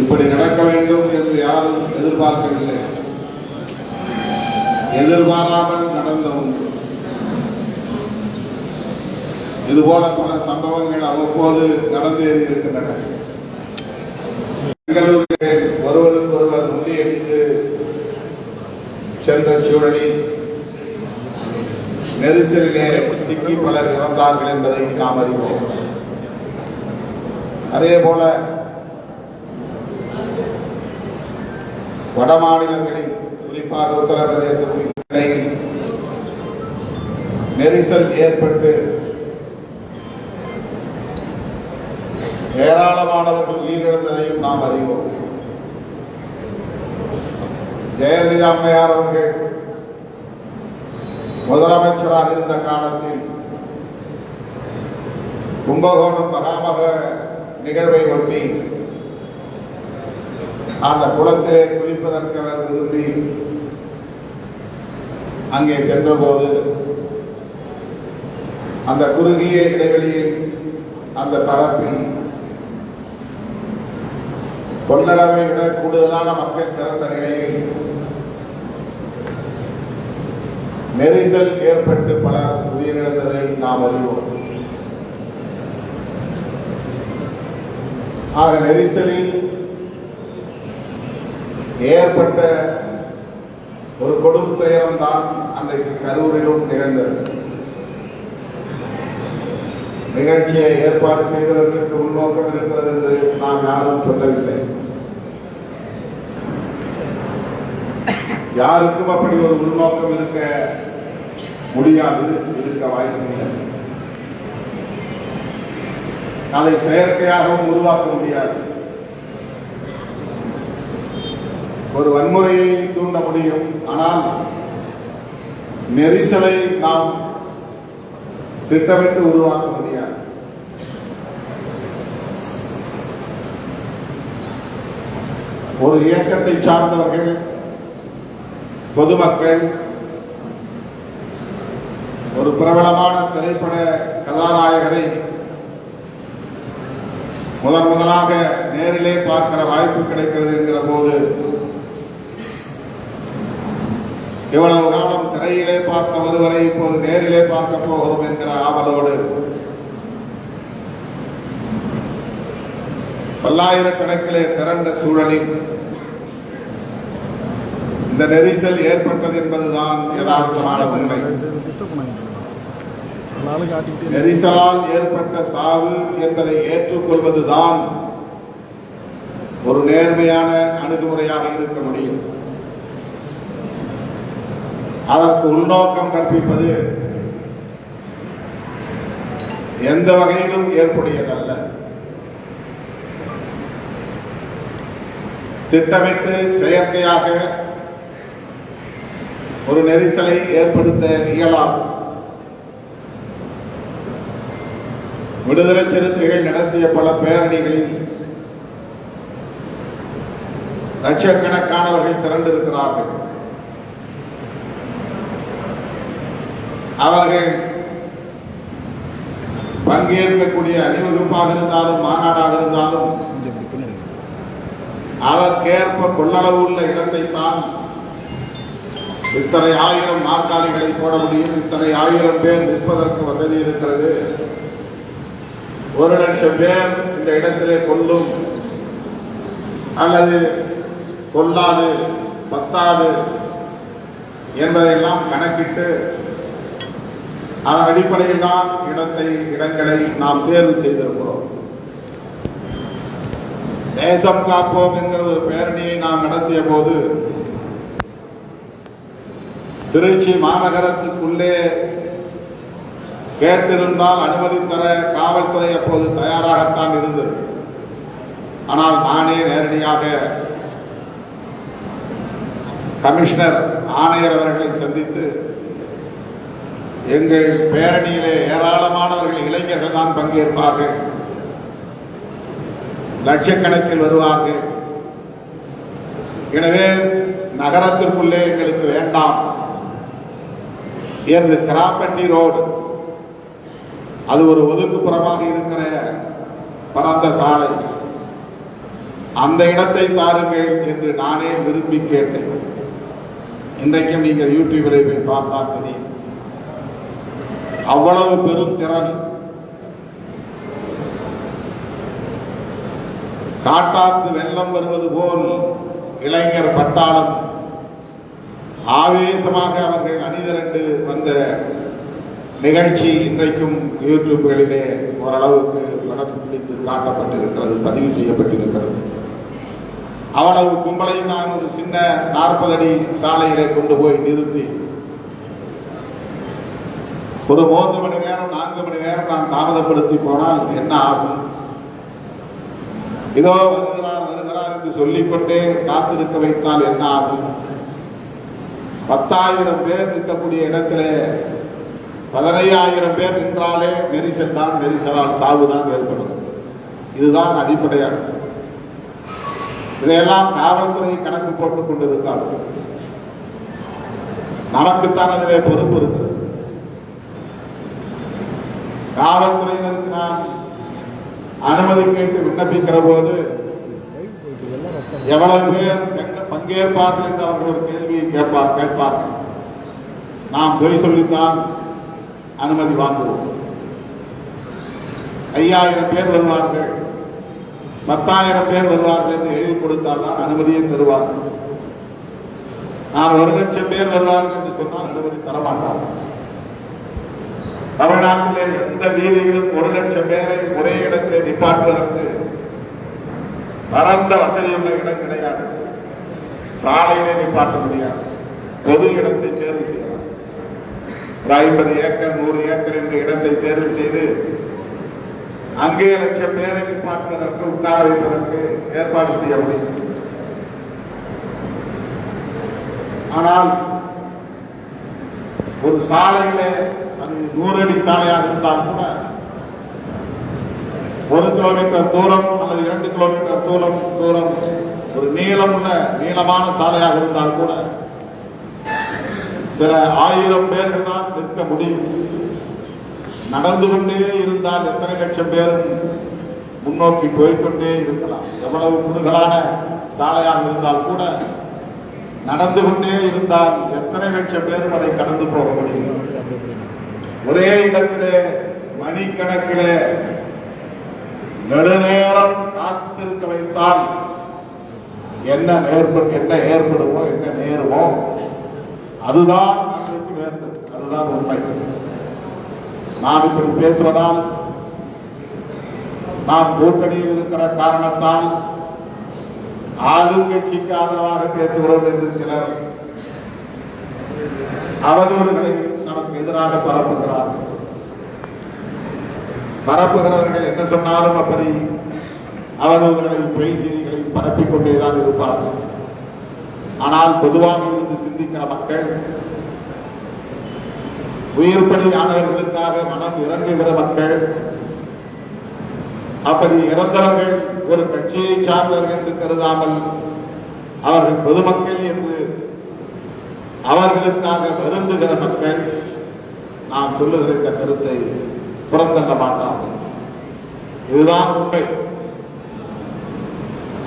இப்படி நடக்க வேண்டும் என்று யாரும் எதிர்பார்க்கவில்லை. எதிர்பாராமல் நடந்த ஒன்று. இதுபோல பல சம்பவங்கள் அவ்வப்போது நடந்து இருக்கின்றன பெங்களூரில் ஒருவருக்கு ஒருவர் முண்டியடித்து சென்ற சூழலில் நெரிசலிலே சிக்கி பலர் இறந்தார்கள் என்பதை நாம் அறிவோம். அதே போல வட மாநிலங்களில் குறிப்பாக உத்தரப்பிரதேசத்தின் நெரிசல் ஏற்பட்டு ஏராளமானவர்கள் உயிரிழந்ததையும் நாம் அறிவோம். ஜெயலலிதா அம்மையார் அவர்கள் முதலமைச்சராக இருந்த காலத்தில் கும்பகோணம் மகாமக நிகழ்வை ஒட்டி அந்த குளத்திலே குளிப்பதற்கு அவர் விரும்பி அங்கே சென்றபோது அந்த குறுகிய இடைவெளியில் அந்த பரப்பில் கொள்ளளவை விட கூடுதலான மக்கள் திறந்த நிலையில் நெரிசல் ஏற்பட்டு பலர் உயிரிழந்ததை நாம் அறிவோம். ஆக நெரிசலில் ஏற்பட்ட ஒரு கொடும் துயரம் தான் அன்றைக்கு கரூரிலும் நிகழ்ந்தது. நிகழ்ச்சியை ஏற்பாடு செய்வதற்கு உள்நோக்கம் இருக்கிறது என்று நாம் யாரும் சொல்லவில்லை. யாருக்கும் அப்படி ஒரு உள்நோக்கம் இருக்க முடியாது இருக்க வாய்ப்பில்லை. அதை செயற்கையாகவும் உருவாக்க முடியாது. ஒரு வன்முறையை தூண்ட முடியும். ஆனால் நெரிசலை நாம் திட்டமிட்டு உருவாக்க முடியாது. ஒரு இயக்கத்தை சார்ந்தவர்கள் பொதுமக்கள் ஒரு பிரபலமான திரைப்பட கதாநாயகரை முதன் முதலாக நேரிலே பார்க்கிற வாய்ப்பு கிடைக்கிறது என்கிற போது இவ்வளவு காலம் திரையிலே பார்த்த ஒருவரை இப்போது நேரிலே பார்க்க போகிறோம் என்கிற ஆவலோடு. பல்லாயிரக்கணக்கிலே திரண்ட சூழலில் இந்த நெரிசல் ஏற்பட்டது என்பதுதான் யதார்த்தமான உண்மை. நெரிசலால் ஏற்பட்ட சாவு என்பதை ஏற்றுக்கொள்வதுதான் ஒரு நேர்மையான அணுகுமுறையாக இருக்க முடியும். அதற்கு உள்நோக்கம் கற்பிப்பது எந்த வகையிலும் ஏற்புடையதல்ல. திட்டமிட்டு செயற்கையாக ஒரு நெரிசலை ஏற்படுத்த இயலாது. விடுதலை சிறுத்தைகள் நடத்திய பல பேரணிகளில் லட்சக்கணக்கானவர்கள் திரண்டிருக்கிறார்கள். அவர்கள் பங்கேற்கக்கூடிய அணிவகுப்பாக இருந்தாலும் மாநாடாக இருந்தாலும் கொஞ்சம் அதற்கேற்ப கொள்ளளவு உள்ள இடத்தை தான் இத்தனை ஆயிரம் நாற்காலிகளை போட முடியும் இத்தனை ஆயிரம் பேர் நிற்பதற்கு வசதி இருக்கிறது. ஒரு லட்சம் பேர் இந்த இடத்திலே கொள்ளும் அல்லது கொள்ளாது பத்தாது என்பதையெல்லாம் கணக்கிட்டு அதன் அடிப்படையில் தான் இடத்தை இடங்களை நாம் தேர்வு செய்திருக்கிறோம். தேசம் காப்போம் என்கிற ஒரு பேரணியை நாம் நடத்திய போது திருச்சி மாநகரத்துக்குள்ளே கேட்டிருந்தால் அனுமதி தர காவல்துறை அப்போது தயாராகத்தான் இருந்தது. ஆனால் நானே நேரடியாக கமிஷனர் ஆணையர் அவர்களை சந்தித்து எங்கள் பேரணியிலே ஏராளமானவர்கள் இளைஞர்கள் தான் பங்கேற்பார்கள். லட்சக்கணக்கில் வருவார்கள். எனவே நகரத்திற்குள்ளே எங்களுக்கு வேண்டாம். என்று கிராப்பட்டி ரோடு அது ஒரு ஒதுக்குப்புறமாக இருக்கிற பரந்த சாலை. அந்த இடத்தை தாருங்கள் என்று நானே விரும்பி கேட்டேன். இன்றைக்கும் நீங்கள் யூடியூபில் போய் பார்த்தா தெரியும். அவ்வளவு பெரும் திறன். காட்டாற்று வெள்ளம் வருவது போல் இளைஞர் பட்டாளம் ஆவேசமாக அவர்கள் அணிதிரண்டு வந்த நிகழ்ச்சி இன்றைக்கும் யூடியூப்களிலே ஓரளவுக்கு படம் பிடித்து காட்டப்பட்டிருக்கிறது பதிவு செய்யப்பட்டிருக்கிறது. அவ்வளவு கும்பலையும் நான் ஒரு சின்ன நாற்பது அடி சாலையிலே கொண்டு போய் நிறுத்தி ஒரு மூன்று மணி நேரம் நான்கு மணி நேரம் நான் தாமதப்படுத்தி போனால் என்ன ஆகும்? இதோ வருகிறார் வருகிறார் என்று சொல்லிக்கொண்டே காத்திருக்க வைத்தால் என்ன ஆகும்? பத்தாயிரம் பேர் நிற்கக்கூடிய இடத்திலே பதினையாயிரம் பேர் நின்றாலே நெரிசல் தான் நெரிசலால் சாவுதான் ஏற்படும். இதுதான் அடிப்படையாக இதையெல்லாம் காவல்துறை கணக்கு போட்டுக் கொண்டிருக்காது நமக்குத்தான் அதிலே பொறுப்பு இருக்கிறது காவல்துறையினருக்கு நான் அனுமதி கேட்டு விண்ணப்பிக்கிற போது எவ்வளவு பேர் பங்கேற்பார்கள் என்று அவர்கள் ஒரு கேள்வியை கேட்பார் கேட்பார் நாம் பொய் சொல்லித்தான் அனுமதி வாங்குவோம். ஐயாயிரம் பேர் வருவார்கள். பத்தாயிரம் பேர் வருவார்கள் என்று எழுதி கொடுத்தால் தான் அனுமதியை தருவார்கள். நான் ஒரு லட்சம் பேர் வருவார்கள் என்று சொன்னால் அனுமதி தரமாட்டார்கள். தமிழ்நாட்டில் எந்த வீதியிலும் ஒரு லட்சம் பேரை ஒரே இடத்தில் நிப்பாட்டுவதற்கு பரந்த வசதியுள்ள இடம் கிடையாது. சாலையிலே நிப்பாட்ட முடியாது. பொது இடத்தை தேர்வு செய்யலாம். ஒரு ஐம்பது ஏக்கர் நூறு ஏக்கர் என்ற இடத்தை தேர்வு செய்து அங்கே லட்சம் பேரை நிப்பாட்டுவதற்கு உட்கார வைப்பதற்கு ஏற்பாடு செய்ய முடியும். ஆனால் ஒரு சாலையிலே அது நூறு அடி சாலையாக இருந்தால் கூட ஒரு கிலோமீட்டர் தூரம் அல்லது இரண்டு கிலோமீட்டர் தூரம் தூரம் ஒரு நீளமுள்ள நீளமான சாலையாக இருந்தால் கூட சில ஆயிரம் பேர்கள் தான் நிற்க முடியும். நடந்து கொண்டே இருந்தால் எத்தனை லட்சம் பேர் முன்னோக்கி போய்க்கொண்டே இருக்கலாம். எவ்வளவு குறுகலான சாலையாக இருந்தால் கூட நடந்து கொண்டே இருந்தால் எத்தனை லட்சம் பேரும் அதை கடந்து போக முடியும்? ஒரே இடத்திலே மணிக்கணக்கிலே நெடுநேரம் காத்திருக்க வைத்தால் என்ன ஏற்படும் என்ன ஏற்படுமோ என்ன நேருமோ அதுதான் அதுதான் உண்மை. நாம் இப்படி பேசுவதால் நாம் கூட்டணியில் இருக்கிற காரணத்தால் ஆளுங்கட்சிக்கு ஆதரவாக பேசுகிறோம் என்று சிலர் அவதூறுகளை நமக்கு எதிராக பரப்புகிறார்கள் பரப்புகிறவர்கள் என்ன சொன்னாலும் அப்படி அவதூறுகளை பொய் செய்திகளை பரப்பிக் கொண்டேதான் இருப்பார்கள். ஆனால் பொதுவாக இருந்து சிந்திக்கிற மக்கள் உயிர் பலியானவர்களுக்காக மனம் இறங்குகிற மக்கள் அப்படி இறந்தவர்கள் ஒரு கட்சியை சார்ந்தவர்கள் என்று கருதாமல் அவர்கள் பொதுமக்கள் என்று அவர்களுக்காக வருந்துகிற மக்கள் நாம் சொல்லுகிற இந்த கருத்தை புறந்தள்ள மாட்டார்கள். இதுதான் உண்மை.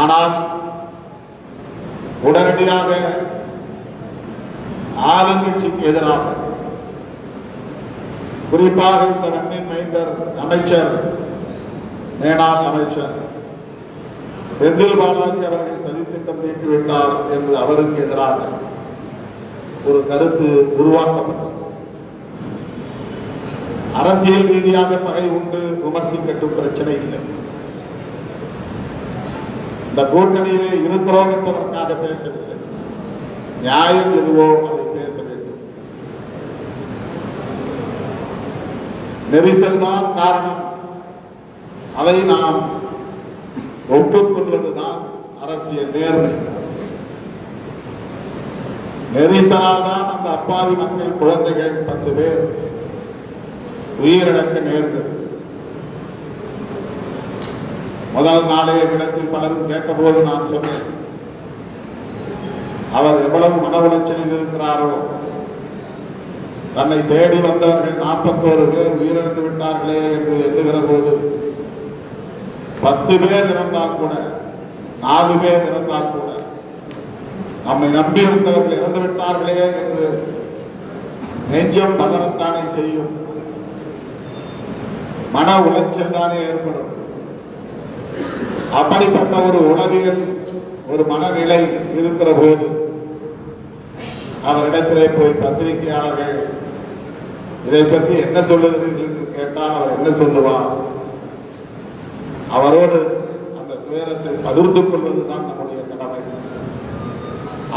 ஆனால் உடனடியாக ஆளுங்கட்சிக்கு எதிராக குறிப்பாக இந்த நன்மை மைந்தர் அமைச்சர் மேனாள் அமைச்சர் செந்தில் பாலாஜி அவர்கள் சதித்திட்டம் தீட்டுவிட்டார் என்று அவருக்கு எதிராக ஒரு கருத்து உருவாக்கப்பட்டது. அரசியல் ரீதியாக பகை உண்டு விமர்சிக்கட்டும் பிரச்சனை இல்லை. இந்த கூட்டணியிலே இருக்கிறோம் என்பதற்காக பேசவில்லை. நியாயம் எதுவோ அதை பேச வேண்டும். நெரிசல் தான் காரணம். அதை நாம் ஒப்புக்கொள்வதுதான் அரசியல் நேர்மை. நெரிசலால் தான் அந்த அப்பாவி மக்கள் குழந்தைகள் பத்து பேர் உயிரிழக்க நேர்ந்தது. முதல் நாளே இடத்தில் பலரும் கேட்டபோது நான் சொன்னேன் அவர் எவ்வளவு மன உளைச்சலில் இருக்கிறாரோ தன்னை தேடி வந்தவர்கள் நாற்பத்தோரு பேர் உயிரிழந்து விட்டார்களே என்று எண்ணுகிற போது பத்து பேர் இறந்தால் கூட நாலு பேர் இறந்தால் கூட நம்மை நம்பியிருந்தவர்கள் இறந்து விட்டார்களே என்று நெஞ்சம் பதறத்தானே செய்யும். மன உளைச்சல் தானே ஏற்படும். அப்படிப்பட்ட ஒரு உளவியல் ஒரு மனநிலை இருக்கிற போது அவரிடத்திலே போய் பத்திரிகையாளர்கள் இதை பற்றி என்ன சொல்லுகிறீர்கள் என்று கேட்டால் அவர் என்ன சொல்லுவார்? அவரோடு அந்த துயரத்தை பகிர்ந்து கொள்வதுதான் நம்முடைய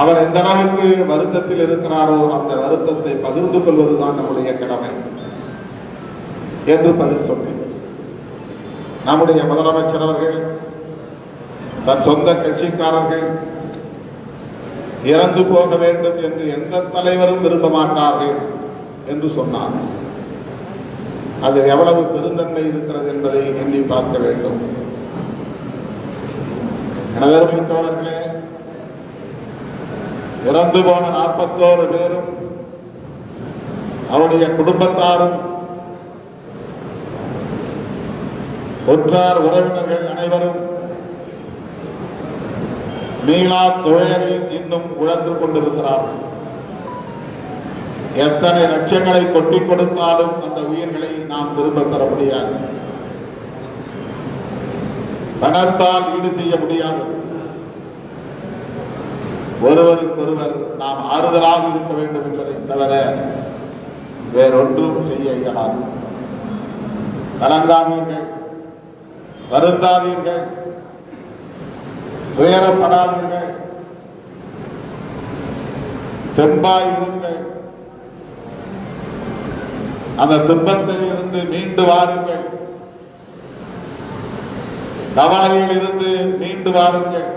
அவர் எந்த அளவுக்கு வருத்தத்தில் இருக்கிறாரோ அந்த வருத்தத்தை பகிர்ந்து கொள்வதுதான் நம்முடைய கடமை என்று பதில் சொன்னேன். நம்முடைய முதலமைச்சர் அவர்கள் தன் சொந்த கட்சிக்காரர்கள் இறந்து போக வேண்டும் என்று எந்த தலைவரும் விரும்ப மாட்டார்கள் என்று சொன்னார். அது எவ்வளவு பெருந்தன்மை இருக்கிறது என்பதை எண்ணி பார்க்க வேண்டும். எனதருமை தோழர்களே இறந்து போன நாற்பத்தோரு பேரும் அவருடைய குடும்பத்தாரும் உற்றார் உறவினர்கள் அனைவரும் மீளா துயரில் இன்னும் உழந்து கொண்டிருக்கிறார்கள். எத்தனை லட்சங்களை கொட்டி கொடுத்தாலும் அந்த உயிர்களை நாம் திரும்ப பெற முடியாது. பணத்தால் ஈடு செய்ய முடியாது. ஒருவருக்கொருவர் நாம் ஆறுதலாக இருக்க வேண்டும் என்பதை தவிர வேறொன்றும் செய்ய இயலாது. கலங்காதீர்கள் வருந்தாதீர்கள் துயரப்படாதீர்கள் தெம்பாய் இருங்கள் அந்த துன்பத்தில் இருந்து மீண்டு வாருங்கள். கவலையில் இருந்து மீண்டு வாருங்கள்.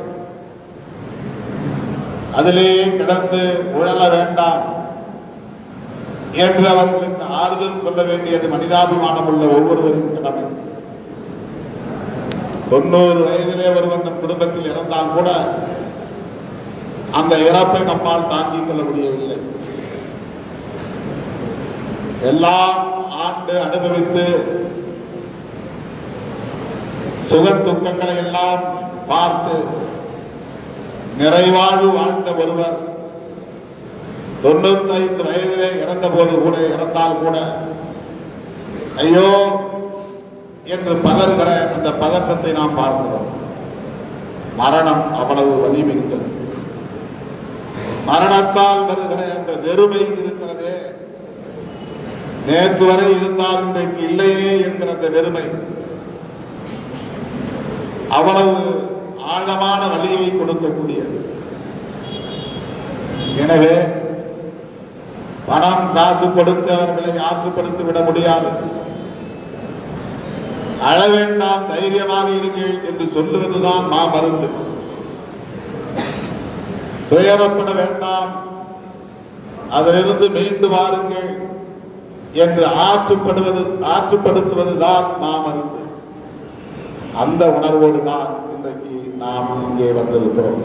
அதிலே கிடந்து உழல வேண்டாம் என்று அவர்களுக்கு ஆறுதல் சொல்ல வேண்டியது மனிதாபிமானம் உள்ள ஒவ்வொருவரும் கடமை. தொண்ணூறு வயதிலே ஒருவன் நம் குடும்பத்தில் இறந்தால் கூட அந்த இறப்பை நம்மால் தாங்கிக் கொள்ள முடியவில்லை. எல்லாம் ஆண்டு அனுபவித்து சுக துக்கங்களை எல்லாம் பார்த்து நிறைவாழ்வு வாழ்ந்த ஒருவர். தொண்ணூத்தைந்து வயதிலே இறந்த போது கூட இறந்தால் கூட ஐயோ என்று பதறுகிற அந்த பதற்றத்தை நாம் பார்க்கிறோம். மரணம் அவ்வளவு வலிமிகுந்தது. மரணத்தால் வருகிற அந்த வெறுமை இருக்கிறதே. நேற்று வரை இருந்தால் இன்றைக்கு இல்லையே என்கிற அந்த வெறுமை. அவ்வளவு ஆழமான வலியை கொடுக்கக்கூடியது. எனவே பணம் காசு கொடுத்து அவர்களை ஆற்றுப்படுத்தி விட முடியாது. அழ வேண்டாம் தைரியமாக இருங்கள் என்று சொல்லுவதுதான் மா மருந்து. துயரப்பட வேண்டாம். அதிலிருந்து மீண்டு வாருங்கள் என்று ஆற்றுப்படுவது ஆற்றுப்படுத்துவதுதான் மாமருந்து அந்த உணர்வோடு தான் இன்றைக்கு நாம் இங்கே வந்திருக்கிறோம்.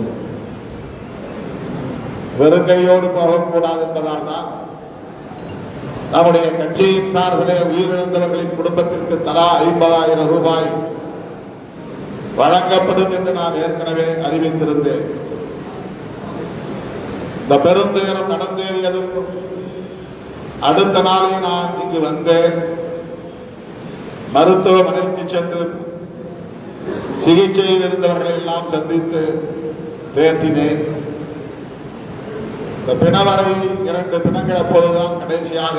வெறும் கையோடு போகக்கூடாது என்பதால் தான் நம்முடைய கட்சியின் சார்பிலே உயிரிழந்தவர்களின் குடும்பத்திற்கு தலா ஐம்பதாயிரம் ரூபாய் வழங்கப்படும் என்று நான் ஏற்கனவே அறிவித்திருந்தேன். இந்த பெருந்துயரம் நடந்தேறியதும் அடுத்த நாளே நான் இங்கு வந்தேன். மருத்துவமனைக்கு சென்று சிகிச்சையில் இருந்தவர்களை எல்லாம் சந்தித்து பேசினேன். இந்த பிணவரை இரண்டு பிணங்கள் அப்போதுதான் கடைசியாக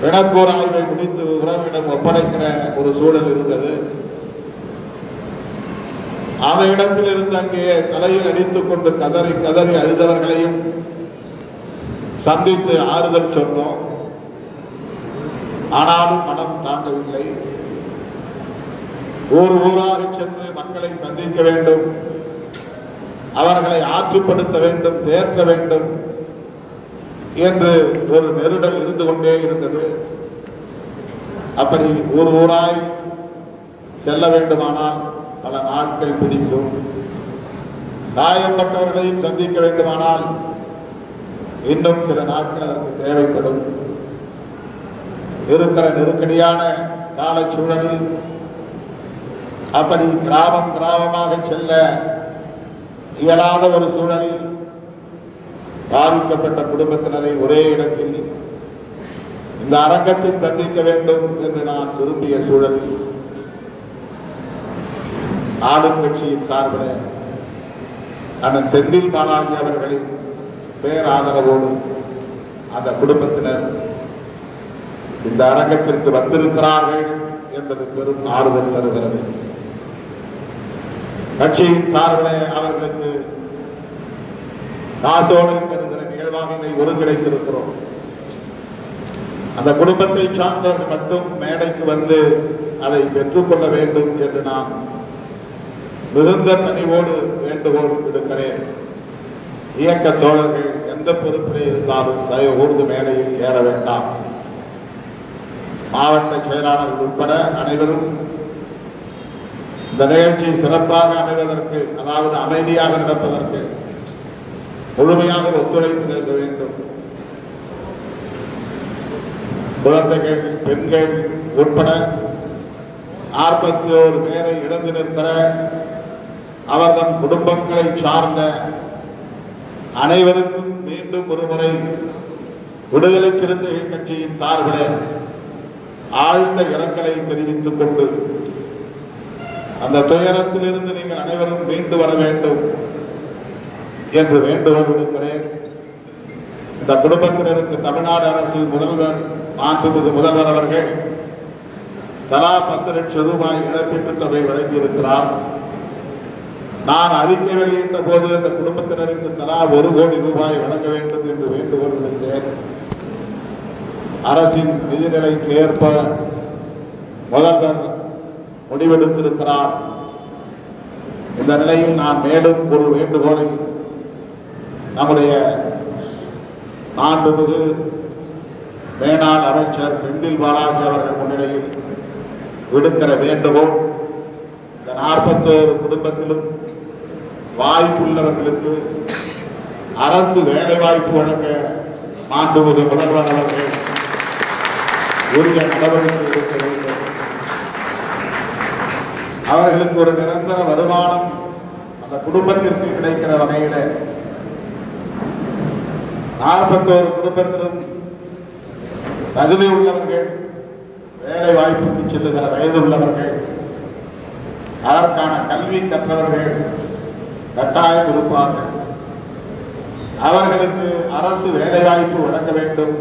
பிணக்கூர் ஆய்வை முடித்து உறவிடம் ஒப்படைக்கிற ஒரு சூழல் இருந்தது. அந்த இடத்தில் இருந்து அங்கே தலையில் அடித்துக் கொண்டு கதறி கதறி அழுதவர்களையும் சந்தித்து ஆறுதல் சொன்னோம். ஆனாலும் மனம் தாங்கவில்லை. ஊர் ஊராக சென்று மக்களை சந்திக்க வேண்டும். அவர்களை ஆற்றுப்படுத்த வேண்டும் தேற்ற வேண்டும் என்று ஒரு நெருடல் இருந்து கொண்டே இருந்தது. அப்படி ஊர் ஊராய் செல்ல வேண்டுமானால் பல நாட்கள் பிடிக்கும். காயப்பட்டவர்களையும் சந்திக்க வேண்டுமானால் இன்னும் சில நாட்கள் அதற்கு தேவைப்படும். இருக்கிற நெருக்கடியான காலச்சூழலில் அப்படி கிராமம் கிராமமாக செல்ல இயலாத ஒரு சூழலில் பாதிக்கப்பட்ட குடும்பத்தினரை ஒரே இடத்தில் இந்த அரங்கத்தில் சந்திக்க வேண்டும் என்று நான் விரும்பிய சூழலில் ஆளும் கட்சியின் சார்பில் அண்ணன் செந்தில் பாலாஜி அவர்களின் பேராதரவோடு அந்த குடும்பத்தினர் இந்த அரங்கத்திற்கு வந்திருக்கிறார்கள் என்பது பெரும் ஆறுதல் தருகிறது. கட்சியின் சார்பில் அவர்களுக்கு காசோடு தருகிற நிகழ்வாக இதை ஒருங்கிணைத்திருக்கிறோம். அந்த குடும்பத்தை சார்ந்தவர்கள் மட்டும் மேடைக்கு வந்து அதை பெற்றுக்கொள்ள வேண்டும் என்று நான் மிகுந்த பணிவோடு வேண்டுகோள் விடுக்கிறேன். இயக்க தோழர்கள் எந்த பொறுப்பிலே இருந்தாலும் தயவு கூர்ந்து மேடையில் ஏற வேண்டாம். மாவட்ட செயலாளர்கள் உட்பட அனைவரும் இந்த நிகழ்ச்சி சிறப்பாக அமைவதற்கு அதாவது அமைதியாக நடப்பதற்கு முழுமையாக ஒத்துழைப்பு நல்க வேண்டும். குழந்தைகள் பெண்கள் உட்பட நாற்பத்தி ஓரு பேரை இழந்து நிற்கிற அவர்தம் குடும்பங்களை சார்ந்த அனைவருக்கும் மீண்டும் ஒருமுறை விடுதலை சிறந்த கட்சியின் சார்பில் ஆழ்ந்த இரங்கலை தெரிவித்துக் கொண்டு அந்த துயரத்திலிருந்து நீங்கள் அனைவரும் மீண்டு வர வேண்டும் என்று வேண்டுகோள் விடுக்கிறேன். இந்த குடும்பத்தினருக்கு தமிழ்நாடு அரசு முதல்வர் மாண்புமிகு முதல்வர் அவர்கள் தலா பத்து லட்சம் ரூபாய் இழப்பீட்டுத் தொகை வழங்கியிருக்கிறார். நான் அறிக்கை வெளியிட்ட போது இந்த குடும்பத்தினருக்கு தலா ஒரு கோடி ரூபாய் வழங்க வேண்டும் என்று வேண்டுகோள் விடுத்தேன். அரசின் நிதிநிலைக்கு ஏற்ப முதல்வர் முடிவெடுத்திருக்கிறார். இந்த நிலையில் நான் மேலும் ஒரு வேண்டுகோளை நம்முடைய மாண்புமிகு மேனாள் அமைச்சர் செந்தில் பாலாஜி அவர்கள் முன்னிலையில் விடுக்கிற வேண்டுகோள் இந்த நாற்பத்தோரு குடும்பத்திலும் வாய்ப்புள்ளவர்களுக்கு அரசு வேலை வாய்ப்பு வழங்க மாண்புமிகு முதல்வர் அவர்கள் உரிய நடவடிக்கை எடுக்க வேண்டும். அவர்களுக்கு ஒரு நிரந்தர வருமானம் அந்த குடும்பத்திற்கு கிடைக்கிற வகையில நாற்பத்தோரு குடும்பத்திலும் தகுதி உள்ளவர்கள் வேலை வாய்ப்புக்கு செல்லுகிற வயது உள்ளவர்கள் அதற்கான கல்வி கற்றவர்கள் கட்டாயம் இருப்பார்கள். அவர்களுக்கு அரசு வேலைவாய்ப்பு வழங்க வேண்டும்.